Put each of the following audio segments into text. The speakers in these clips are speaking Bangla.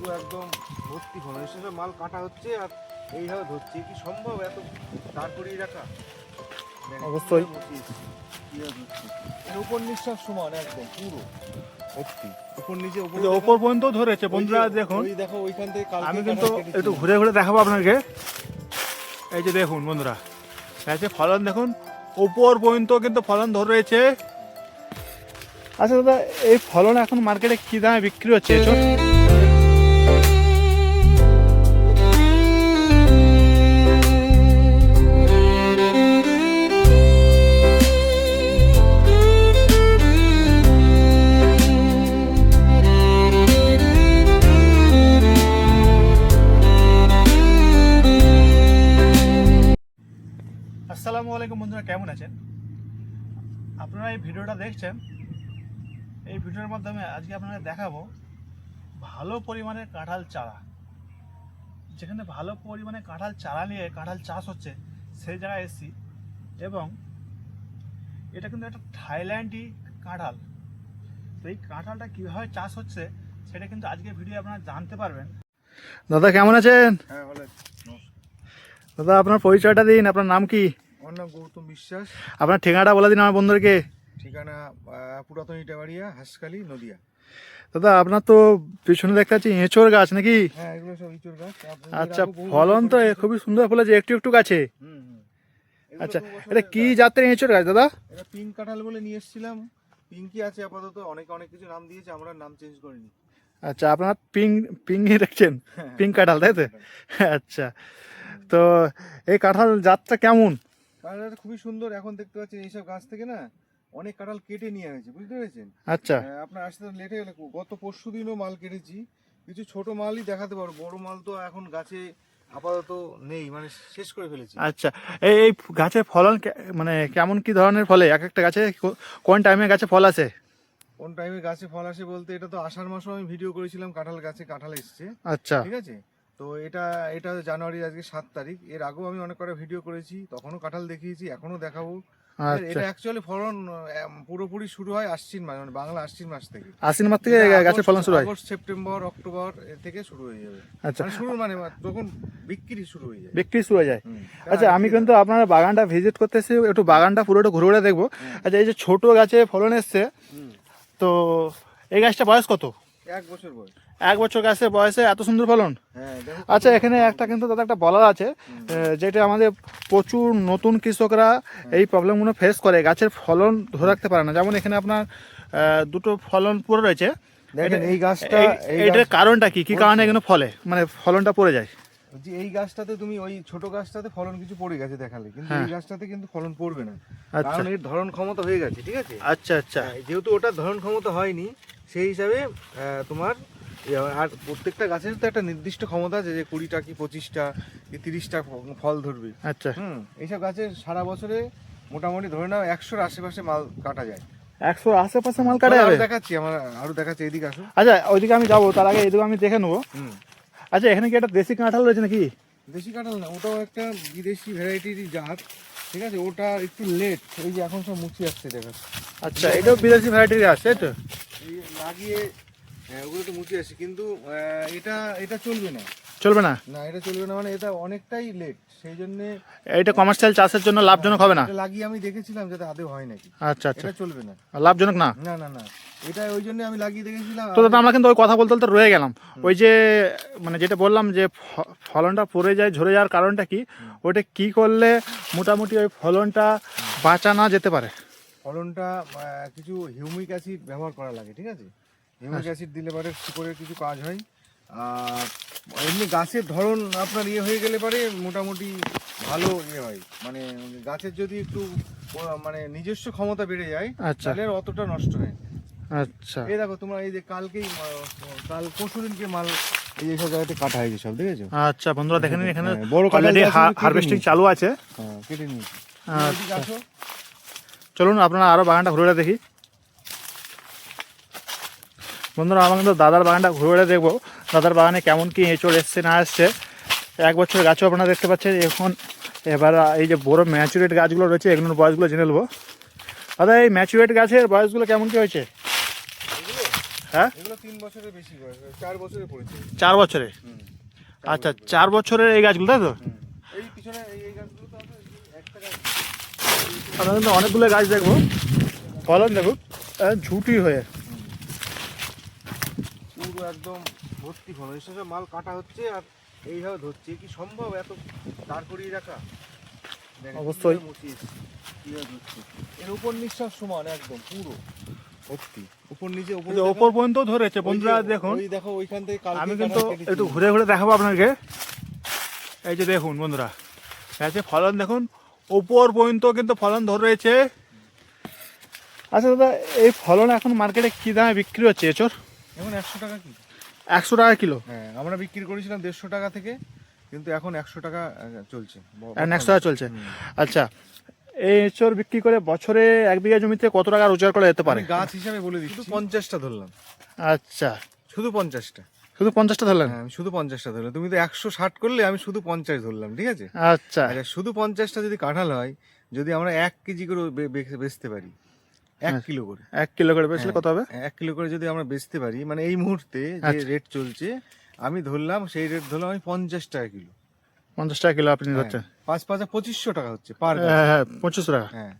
পুরো একদম ভর্তি ফলন এর সাথে মাল কাটা হচ্ছে আর এইভাবে ধরছে। কি সম্ভব এত দাঁড় করিয়ে রাখা? অবশ্যই। উপর নিঃশ্বাস সমান একদম পুরো। ভর্তি উপর নিচে উপর পর্যন্ত ধরেছে বন্ধুরা দেখুন। দেখো ওইখান থেকে আমি কিন্তু একটু ঘুরে ঘুরে দেখাবো আপনাকে। এই যে দেখুন বন্ধুরা। এই যে ফলন দেখুন। পর্যন্ত কিন্তু ফলন ধরে রয়েছে আচ্ছা দাদা এই ফলন এখন মার্কেটে কি দামে বিক্রি হচ্ছে? আলাইকুম বন্ধুরা কেমন আছেন? আপনারা এই ভিডিওটা দেখছেন এই ভিডিওর মাধ্যমে আজকে আপনাদের দেখাবো ভালো পরিমাণের কাঁঠাল চারা। যেখানে ভালো পরিমাণে কাঁঠাল চারা নিয়ে কাঁঠাল চাষ হচ্ছে সেই জায়গায় এসেছি। এবং এটা কিন্তু একটা থাইল্যান্ডই কাঁঠাল। তো এই কাঁঠালটা কীভাবে চাষ হচ্ছে সেটা কিন্তু আজকে ভিডিও আপনারা জানতে পারবেন। দাদা কেমন আছেন? হ্যাঁ। দাদা আপনার পরিচয়টা দিন আপনার নাম কি? আমার নাম গৌতম বিশ্বাস। আপনার ঠিকানাটা বলে দিন আমার বন্ধুদেরকে। ঠিকানা পুরাতন ইটাবাড়িয়া হাসকালি নদিয়া। দাদা আপনার তো পিছনে দেখতে পাচ্ছি এঁচোর গাছ নাকি? হ্যাঁ এগুলো সব ইঁচড় গাছ। আচ্ছা ফলন তো। খুবই সুন্দর ফলেছে একটু একটু গাছে। আচ্ছা এটা কি জাতের এঁচোর গাছ দাদা? এটা পিঙ্ক কাঁঠাল বলে নিয়ে এসেছিলাম। পিঙ্কি আছে আপাতত অনেকে অনেক কিছু নাম দিয়েছে আমরা নাম চেঞ্জ করিনি। আচ্ছা আপনার পিং পিংই রাখছেন পিঙ্ক কাঁঠাল তাই তো? আচ্ছা তো এই কাঁঠাল জাতটা কেমন? কাঁঠালটা খুবই সুন্দর এখন দেখতে পাচ্ছেন এইসব গাছ থেকে না অনেক কাঁঠাল কেটে নিয়ে হয়েছে বুঝতে পেরেছেন? আচ্ছা। আপনার আসতে লেট হয়ে গেলে গত পরশু দিনও মাল কেটেছি কিছু ছোট মালই দেখাতে পারব বড় মাল তো এখন গাছে আপাতত নেই মানে শেষ করে ফেলেছি। আচ্ছা এই এই গাছের ফলন মানে কেমন কি ধরনের ফলে? এক একটা গাছে কোন টাইমে গাছে ফল আসে? কোন টাইমে গাছে ফল আসে বলতে এটা তো আষাঢ় মাসেও আমি ভিডিও করেছিলাম কাঁঠাল গাছে কাঁঠাল এসছে। আচ্ছা। ঠিক আছে? তো এটা এটা জানুয়ারির আজকে সাত তারিখ। এর আগেও আমি অনেক কটা ভিডিও করেছি তখনও কাঁঠাল দেখিয়েছি এখনও দেখাবো। আচ্ছা। এটা অ্যাকচুয়ালি ফলন পুরোপুরি শুরু হয় আশ্বিন মাস মানে বাংলা আশ্বিন মাস থেকে। আশ্বিন মাস থেকে গাছের ফলন শুরু হয়? আগস্ট সেপ্টেম্বর অক্টোবর থেকে শুরু হয়ে যাবে। আচ্ছা। মানে শুরু মানে যখন বিক্রি শুরু হয়ে যায়। বিক্রি শুরু হয়ে যায়। আচ্ছা আমি কিন্তু আপনার বাগানটা ভিজিট করতে এসেছি একটু বাগানটা পুরোটা ঘুরে ঘুরে দেখব। আচ্ছা এই যে ছোট গাছে ফলন এসছে তো এই গাছটা বয়স কত? এক বছর বয়স। এক বছর গাছে বয়সে এত সুন্দর ফলন? হ্যাঁ আচ্ছা এখানে একটা কিন্তু দাদা একটা বলার আছে যেটা আমাদের প্রচুর নতুন কৃষকরা এই প্রবলেমগুলো ফেস করে। গাছের ফলন ধরে রাখতে পারে না। যেমন এখানে আপনার দুটো ফলন পড়ে রয়েছে। দেখেন এই গাছটা এটার কারণটা কি? কি কারণে এখানে ফলে? মানে ফলনটা পড়ে যায়? যে এই গাছটাতে তুমি ওই ছোট গাছটাতে ফলন কিছু পড়ে গেছে দেখালে কিন্তু হ্যাঁ। এই গাছটাতে কিন্তু ফলন পড়বে না। আচ্ছা। কারণ এর ধরন ক্ষমতা হয়ে গেছে ঠিক আছে? আচ্ছা আচ্ছা। হ্যাঁ, যেহেতু ওটার ধরন ক্ষমতা হয়নি সেই হিসাবে তোমার আর প্রত্যেকটা গাছের তো একটা নির্দিষ্ট ক্ষমতা আছে যে কুড়িটা কি পঁচিশটা কি তিরিশটা ফল ধরবে। আচ্ছা। হুম এইসব গাছের সারা বছরে মোটামুটি ধরে নাও একশোর আশেপাশে মাল কাটা যায়। একশো আশেপাশে মাল কাটা যাবে? দেখাচ্ছি আমার আরও দেখাচ্ছি এদিকে আসো। আচ্ছা ওইদিকে আমি যাব তার আগে এইদিকে আমি দেখে নেব। হুম। আচ্ছা এখানে কি একটা দেশি কাঁঠাল রয়েছে নাকি? দেশি কাঁঠাল না ওটাও একটা বিদেশি ভ্যারাইটির জাত ঠিক আছে? ওটা একটু লেট এই যে এখন সব মুচি আসছে দেখা। আচ্ছা এটাও বিদেশি ভ্যারাইটির আছে তো? এই লাগিয়ে হ্যাঁ, ওগুলো তো মুচি আসছে কিন্তু এটা এটা চলবে না। চলবে না? না এটা চলবে না মানে এটা অনেকটাই লেট সেই জন্য এটা কমার্শিয়াল চাষের জন্য লাভজনক হবে না? লাগিয়ে আমি দেখেছিলাম যাতে আদৌ হয় নাকি। আচ্ছা আচ্ছা। এটা চলবে না। লাভজনক না? না না না। এটা ওই জন্য আমি লাগিয়ে দেখেছিলাম। তো দাদা আমরা কিন্তু ওই কথা বলতে বলতে রয়ে গেলাম। ওই যে মানে যেটা বললাম যে ফলনটা পড়ে যায় ঝরে যাওয়ার কারণটা কি? ওটা কি করলে মোটামুটি ওই ফলনটা বাঁচানো যেতে পারে? ফলনটা কিছু হিউমিক অ্যাসিড ব্যবহার করা লাগে ঠিক আছে? হিউমিক অ্যাসিড দিলে পরে শিকড়ের কিছু কাজ হয়। আর এমনি গাছের ধরন আপনার ইয়ে হয়ে গেলে পরে মোটামুটি ভালো ইয়ে হয়। মানে গাছের যদি একটু মানে নিজস্ব ক্ষমতা বেড়ে যায় আচ্ছা। তাহলে অতটা নষ্ট হয় না। আচ্ছা। এই দেখো তোমরা এই যে কালকেই কাল পরশু দিনকে মাল এই যে সব জায়গাতে কাটা হয়েছে সব দেখেছ? আচ্ছা বন্ধুরা দেখে নিন এখানে হ্যাঁ, বড় অলরেডি হারভেস্টিং চালু আছে। হ্যাঁ কেটে নিয়েছি। আচ্ছা। চলুন আপনারা আরও বাগানটা ঘুরে দেখি। বন্ধুরা আমরা কিন্তু দাদার বাগানটা ঘুরে ঘুরে দেখব। দাদার বাগানে কেমন কি এঁচড় এসছে না এসছে। এক বছর গাছও আপনারা দেখতে পাচ্ছেন। এখন এবার এই যে বড় ম্যাচুরেট গাছগুলো রয়েছে এগুলোর বয়সগুলো জেনে নেব। দাদা এই ম্যাচুরেট গাছের বয়সগুলো কেমন কি হয়েছে? হ্যাঁ? এগুলো তিন বছরের বেশি চার বছরে পড়েছে। চার বছরে? আচ্ছা চার বছরের এই গাছগুলো তাই তো? এই পিছনে এই গাছগুলো তো একটা গাছ আমরা কিন্তু অনেকগুলো গাছ দেখব। ফলন আহ, ঝুটি হয়ে। পুরো একদম ভর্তি ফল এর সঙ্গে মাল কাটা হচ্ছে আর এইভাবে ধরছে। কি সম্ভব এত দাঁড় করিয়ে রাখা? অবশ্যই। এর উপর নিঃশ্বাস সমান একদম পুরো। উপর নিচে উপর ওপর পর্যন্ত ধরেছে বন্ধুরা দেখুন। ওই দেখো ওইখান থেকে আমি কিন্তু একটু ঘুরে ঘুরে দেখাবো আপনাকে। এই যে দেখুন বন্ধুরা। গাছে ফলন দেখুন। ওপর পর্যন্ত কিন্তু ফলন ধরে রয়েছে। আচ্ছা দাদা এই ফলন এখন মার্কেটে কি দামে বিক্রি হচ্ছে এচোর? এখন একশো টাকা কি একশো টাকা কিলো? হ্যাঁ আমরা বিক্রি করেছিলাম দেড়শো টাকা থেকে কিন্তু এখন একশো টাকা চলছে। এখন একশো টাকা চলছে। আচ্ছা এই এচোর বিক্রি করে বছরে এক বিঘা জমিতে কত টাকা রোজগার করা যেতে পারে? গাছ হিসাবে বলে দিচ্ছি। শুধু পঞ্চাশটা ধরলাম। আচ্ছা। শুধু পঞ্চাশটা। শুধু পঞ্চাশটা ধরলেন? হ্যাঁ আমি শুধু পঞ্চাশটা ধরলাম। তুমি তো একশো ষাট করলে আমি শুধু পঞ্চাশ ধরলাম ঠিক আছে? আচ্ছা। আচ্ছা শুধু পঞ্চাশটা যদি কাঁঠাল হয় যদি আমরা এক কেজি করে বেচতে পারি এক হ্যাঁ। কিলো করে। এক কিলো করে বেচলে হ্যাঁ। কত হবে? এক কিলো করে যদি আমরা বেচতে পারি মানে এই মুহূর্তে যে আচ্ছা। রেট চলছে আমি ধরলাম সেই রেট ধরলাম আমি পঞ্চাশ টাকা কিলো। পঞ্চাশ টাকা কিলো আপনি ধরছেন হ্যাঁ, পাঁচ পাঁচা পঁচিশশো টাকা হচ্ছে পার হ্যাঁ হ্যাঁ পঁচিশ টাকা। হ্যাঁ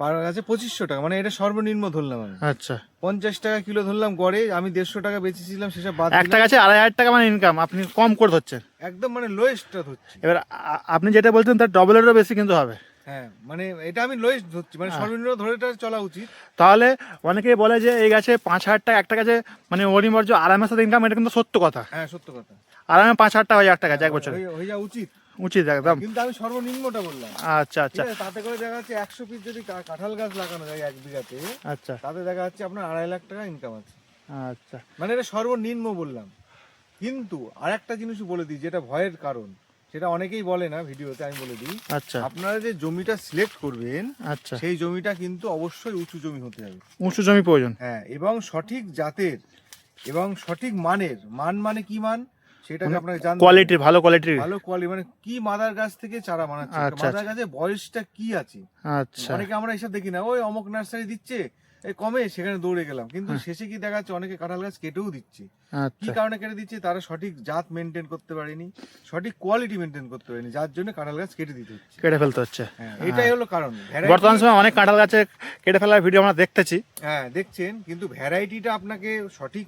পার গাছে পঁচিশশো টাকা মানে এটা সর্বনিম্ন ধরলাম আমি। আচ্ছা। পঞ্চাশ টাকা কিলো ধরলাম গড়ে আমি দেড়শো টাকা বেচেছিলাম সেসব বাদ একটা। গাছে আড়াই হাজার টাকা মানে ইনকাম আপনি কম করে ধরছেন। একদম মানে লোয়েস্টটা ধরছি। এবার আপনি যেটা বলছেন তার ডবলেরও বেশি কিন্তু হবে। হ্যাঁ মানে এটা আমি লোয়েস্ট ধরছি মানে সর্বনিম্ন ধরে এটা চলা উচিত। তাহলে অনেকেই বলে যে এই গাছে পাঁচ হাজার টাকা একটা গাছে মানে অনিবার্য আরামের সাথে ইনকাম এটা কিন্তু সত্য কথা। হ্যাঁ সত্য কথা। আরামে পাঁচ হাজার টাকা হয়ে একটা গাছে এক বছরে। হয়ে- যাওয়া উচিত। উচিত একদম। কিন্তু আমি সর্বনিম্নটা বললাম। আচ্ছা আচ্ছা। তাতে করে দেখা যাচ্ছে একশো পিস যদি কাঁঠাল গাছ লাগানো যায় এক বিঘাতে আচ্ছা। তাতে দেখা যাচ্ছে আপনার আড়াই লাখ টাকা ইনকাম আছে। আচ্ছা। মানে এটা সর্বনিম্ন বললাম। কিন্তু আরেকটা জিনিস বলে দিই যেটা ভয়ের কারণ সেটা অনেকেই বলে না ভিডিওতে আমি বলে দিই। আচ্ছা। আপনারা যে জমিটা সিলেক্ট করবেন আচ্ছা। সেই জমিটা কিন্তু অবশ্যই উঁচু জমি হতে হবে। উঁচু জমি প্রয়োজন। হ্যাঁ এবং সঠিক জাতের এবং সঠিক মানের মান মানে কি মান? সেটাকে আপনাকে জানতে হবে। কোয়ালিটি ভালো কোয়ালিটির ভালো কোয়ালিটি মানে কি মাদার গাছ থেকে চারা বানাচ্ছে? আচ্ছা, মাদার গাছের বয়সটা কি আছে? আচ্ছা। অনেকে আমরা এসব দেখি না। ওই অমুক নার্সারি দিচ্ছে এই কমে সেখানে দৌড়ে গেলাম। কিন্তু হ্যাঁ। শেষে কি দেখা যাচ্ছে অনেকে কাঁঠাল গাছ কেটেও দিচ্ছে। কি আচ্ছা। কারণে কেটে দিচ্ছে? তারা সঠিক জাত মেনটেন করতে পারেনি সঠিক কোয়ালিটি মেনটেন করতে পারেনি যার জন্য কাঁঠাল গাছ কেটে দিতে হচ্ছে। কেটে ফেলতে হচ্ছে। হ্যাঁ এটাই হলো কারণ। বর্তমান সময় অনেক কাঁঠাল গাছে কেটে ফেলার ভিডিও আমরা দেখতেছি। হ্যাঁ দেখছেন কিন্তু ভ্যারাইটিটা আপনাকে সঠিক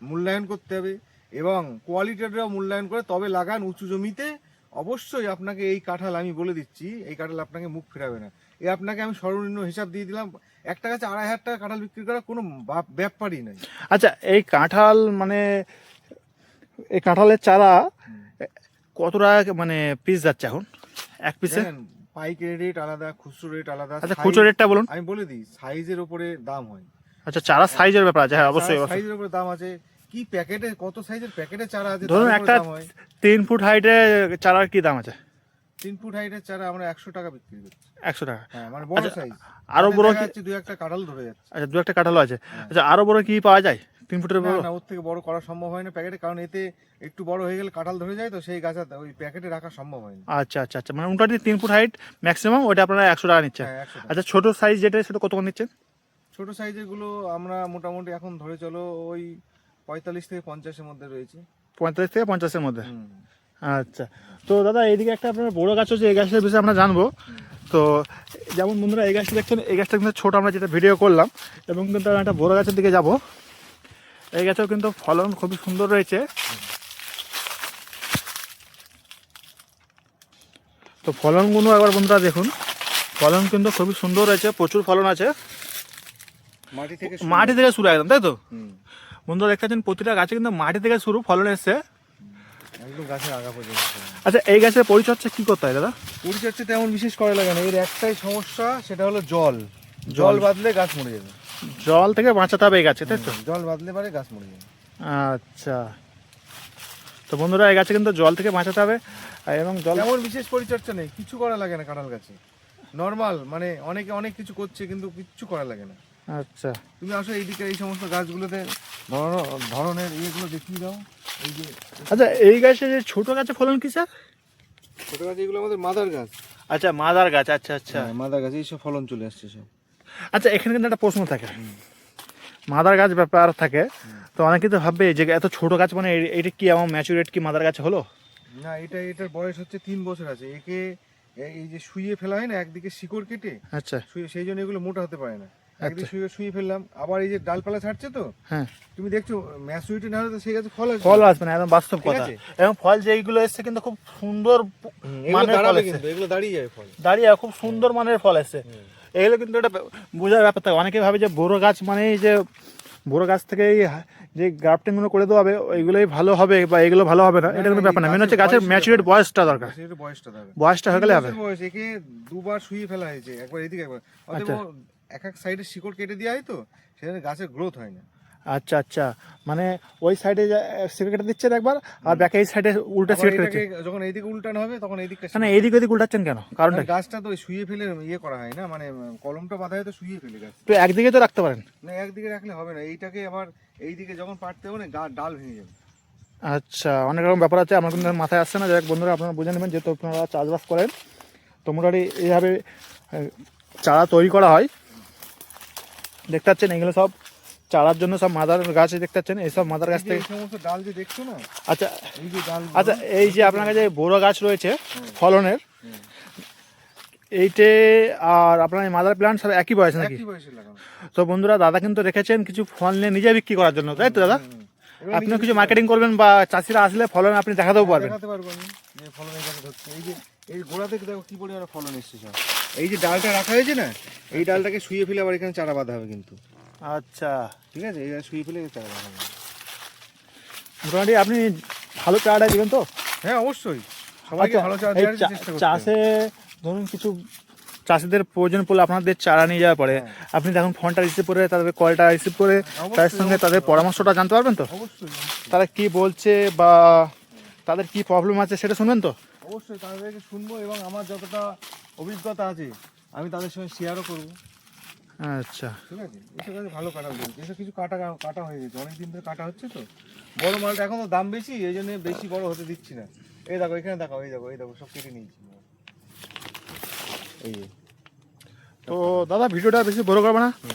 মূল্যায়ন করতে হবে। এবং কোয়ালিটিটা মূল্যায়ন করে তবে লাগান উঁচু জমিতে অবশ্যই আপনাকে এই কাঁঠাল আমি বলে দিচ্ছি এই কাঁঠাল আপনাকে মুখ ফেরাবে না। এ আপনাকে আমি সর্বনিম্ন হিসাব দিয়ে দিলাম একটা গাছে আড়াই হাজার টাকা কাঁঠাল বিক্রি করা কোনো ব্যাপারই নাই। আচ্ছা এই কাঁঠাল মানে এই কাঁঠালের চারা কত টাকা মানে পিস যাচ্ছে এখন? এক পিসে পাইকারি রেট আলাদা খুচরো রেট আলাদা আচ্ছা খুচরো রেটটা বলুন। আমি বলে দিই সাইজের উপরে দাম হয়। আচ্ছা চারা সাইজের ব্যাপার আছে হ্যাঁ অবশ্যই সাইজের উপরে দাম আছে কি প্যাকেটে কত সাইজের প্যাকেটে চারা আছে? ধরুন একটা হয়। তিন ফুট হাইটে চারার কি দাম আছে? তিন ফুট হাইটের চারা আমরা একশো টাকা বিক্রি করছি। একশো টাকা। হ্যাঁ মানে বড় আচ্ছা, সাইজ আরও বড় কি দুই একটা কাঁঠাল ধরে যাচ্ছে। আচ্ছা দু একটা কাঁঠালও আছে। আচ্ছা আরও বড় কি পাওয়া যায়? তিন ফুটের বড়? না ওর থেকে বড় করা সম্ভব হয় না প্যাকেটে কারণ এতে একটু বড় হয়ে গেলে কাঁঠাল ধরে যায় তো সেই গাছ ওই প্যাকেটে রাখা সম্ভব হয় না। আচ্ছা আচ্ছা আচ্ছা মানে মোটামুটি তিন ফুট হাইট ম্যাক্সিমাম ওটা আপনারা একশো টাকা নিচ্ছেন। হ্যাঁ আচ্ছা ছোট সাইজ যেটা সেটা কত করে নিচ্ছেন? ছোট সাইজেরগুলো আমরা মোটামুটি এখন ধরে চলো ওই পঁয়তাল্লিশ থেকে পঞ্চাশের মধ্যে রয়েছে। পঁয়তাল্লিশ থেকে পঞ্চাশের মধ্যে? আচ্ছা। তো দাদা এইদিকে একটা আপনার বড় গাছ হচ্ছে এই গাছটার বিষয়ে আমরা জানব। তো যেমন বন্ধুরা এই গাছটা দেখছেন এই গাছটা কিন্তু ছোট আমরা যেটা ভিডিও করলাম এবং কিন্তু আমরা একটা বড় গাছের দিকে যাব। এই গাছেও কিন্তু ফলন খুবই সুন্দর রয়েছে। তো ফলনগুলো একবার বন্ধুরা দেখুন। ফলন কিন্তু খুবই সুন্দর রয়েছে প্রচুর ফলন আছে। মাটি থেকে মাটি থেকে শুরু একদম তাই তো। বন্ধুরা দেখতে পাচ্ছেন প্রতিটা গাছে কিন্তু মাটি থেকে শুরু ফলন এসছে। একদম গাছের আগা পর্যন্ত। আচ্ছা এই গাছের পরিচর্যা কি করতে হয় দাদা? পরিচর্যা তেমন বিশেষ করা লাগে না। এর একটাই সমস্যা সেটা হলো জল। জল। বাদলে গাছ মরে যাবে। জল থেকে বাঁচাতে হবে এই গাছে তাই তো? জল বাদলে পারে গাছ মরে যাবে। আচ্ছা। তো বন্ধুরা এই গাছে কিন্তু জল থেকে বাঁচাতে হবে এবং জল তেমন বিশেষ পরিচর্যা নেই। কিছু করা লাগে না কাঁঠাল গাছে। নর্মাল মানে অনেকে অনেক কিছু করছে কিন্তু কিচ্ছু করা লাগে না। আচ্ছা। তুমি আসো এইদিকে এই সমস্ত গাছগুলোতে ধরো- ধরনের ইয়েগুলো দেখিয়ে দাও। এই যে আচ্ছা এই গাছে যে ছোট গাছে ফলন কি স্যার? ছোট গাছ এগুলো আমাদের মাদার গাছ। আচ্ছা মাদার গাছ আচ্ছা আচ্ছা। হ্যাঁ মাদার গাছ এইসব ফলন চলে আসছে সব। আচ্ছা এখানে কিন্তু একটা প্রশ্ন থাকে। মাদার গাছ ব্যাপার থাকে। তো অনেকে তো ভাববে যে এত ছোট গাছ মানে এটা কি আমার ম্যাচুরেট কি মাদার গাছ হলো? না এটা এটার বয়স হচ্ছে তিন বছর আছে। একে এ- এই যে শুয়ে ফেলা হয় না একদিকে শিকড় কেটে আচ্ছা। শুয়ে সেই জন্য এগুলো মোটা হতে পারে না। একদিকে শুয়ে শুয়ে ফেললাম। আবার এই যে ডালপালা ছাড়ছে তো? হ্যাঁ। তুমি দেখছ ম্যাচুরিটি না হলে তো সেই গাছে ফল আসবে। ফল। আসবে না একদম বাস্তব কথা। এবং ফল যেইগুলো এসছে কিন্তু খুব সুন্দর মানের ফল এসছে। এগুলো দাঁড়িয়ে যাবে ফল। দাঁড়িয়ে খুব সুন্দর মানের ফল এসছে। এগুলো কিন্তু এটা বোঝার ব্যাপার থাকে। অনেকে ভাবে যে বড় গাছ মানে যে বড় গাছ থেকে যে গ্রাফটিংগুলো করে দেওয়া হবে ওইগুলোই ভালো হবে বা এগুলো ভালো হবে না এটা কোনো ব্যাপার না। মেন হচ্ছে গাছের ম্যাচুরেট। বয়সটা দরকার। বয়সটা হয়ে গেলে হবে। বয়স একে দুবার শুয়ে ফেলা হয়েছে। একবার এদিকে একবার। এক এক সাইডে শিকড় কেটে দেওয়া হয় তো সেখানে গাছের গ্রোথ হয় না। আচ্ছা আচ্ছা। মানে ওই সাইডে সিগারেট দিচ্ছেন একবার আর ব্যাকে এই সাইডে উল্টা সিগারেট দিচ্ছেন। যখন এইদিকে উল্টানো হবে তখন এইদিকটা মানে এইদিক ওইদিক উল্টাচ্ছেন কেন? কারণটা গাছটা তো শুয়ে ফেলে ইয়ে করা হয় না মানে কলমটা বাঁধা হয় তো শুয়ে ফেলে গাছ। তো একদিকে তো রাখতে পারেন? না একদিকে রাখলে হবে না এইটাকে আবার এইদিকে যখন পাটতে হবে না ডাল ভেঙে যাবে। আচ্ছা অনেক রকম ব্যাপার আছে আমার কিন্তু মাথায় আসছে না। যাই বন্ধুরা আপনারা বুঝে নেবেন যেহেতু আপনারা চাষবাস করেন তো মোটামুটি এইভাবে চারা তৈরি করা হয়। দেখতে পাচ্ছেন? এগুলো সব চারার জন্য সব মাদার গাছ দেখতে পাচ্ছেন? এইসব মাদার গাছ থেকে সমস্ত ডাল যে দেখছ না? আচ্ছা এই যে ডাল আচ্ছা এই যে আপনার কাছে বড় গাছ রয়েছে ফলনের এইটে আর আপনার মাদার প্ল্যান্ট সব একই বয়স নাকি? তো বন্ধুরা দাদা কিন্তু রেখেছেন কিছু ফল নিয়ে নিজে বিক্রি করার জন্য তাই তো দাদা? নিজে কিছু মার্কেটিং করবেন। বা চাষিরা আসলে ফলন আপনি দেখাতেও পারবেন। দেখাতে পারব যে ফলন এই ধরছে। এই যে এই গোড়া থেকে দেখো কি পরিমাণে ফলন এসছে এই যে ডালটা রাখা হয়েছে না এই ডালটাকে শুয়ে ফেলে আবার এখানে চারা বাঁধা হবে কিন্তু। আচ্ছা। ঠিক আছে? এই শুয়ে ফেলে চারা বাঁধা হবে। মোটামুটি আপনি ভালো চারাটা দিবেন তো? হ্যাঁ অবশ্যই। সবাইকে আচ্ছা, ভালো চারা দেওয়ার চেষ্টা করতে চাষে ধরুন কিছু চাষিদের প্রয়োজন পড়লে আপনাদের চারা নিয়ে যাওয়ার পরে হ্যাঁ। আপনি যখন ফোনটা রিসিভ করে তাদের কলটা রিসিভ করে তাদের সঙ্গে তাদের পরামর্শটা জানতে পারবেন তো? তারা কি বলছে বা তাদের কি প্রবলেম আছে সেটা শুনবেন তো? অবশ্যই তাদেরকে শুনব এবং আমার যতটা অভিজ্ঞতা আছে আমি তাদের সঙ্গে শেয়ারও করব। আচ্ছা। ঠিক আছে? এসব গাছে ভালো কাটা হয়েছে এসব কিছু কাটা কাটা হয়ে গেছে। অনেক দিন ধরে কাটা হচ্ছে তো। বড় মালটা এখন তো দাম বেশি এই জন্য বেশি বড় হতে দিচ্ছি না। এই দেখো এখানে দেখো এই দেখো এই দেখো সব কেটে নিয়েছি। এই তো দাদা ভিডিওটা বেশি বড় করবে না?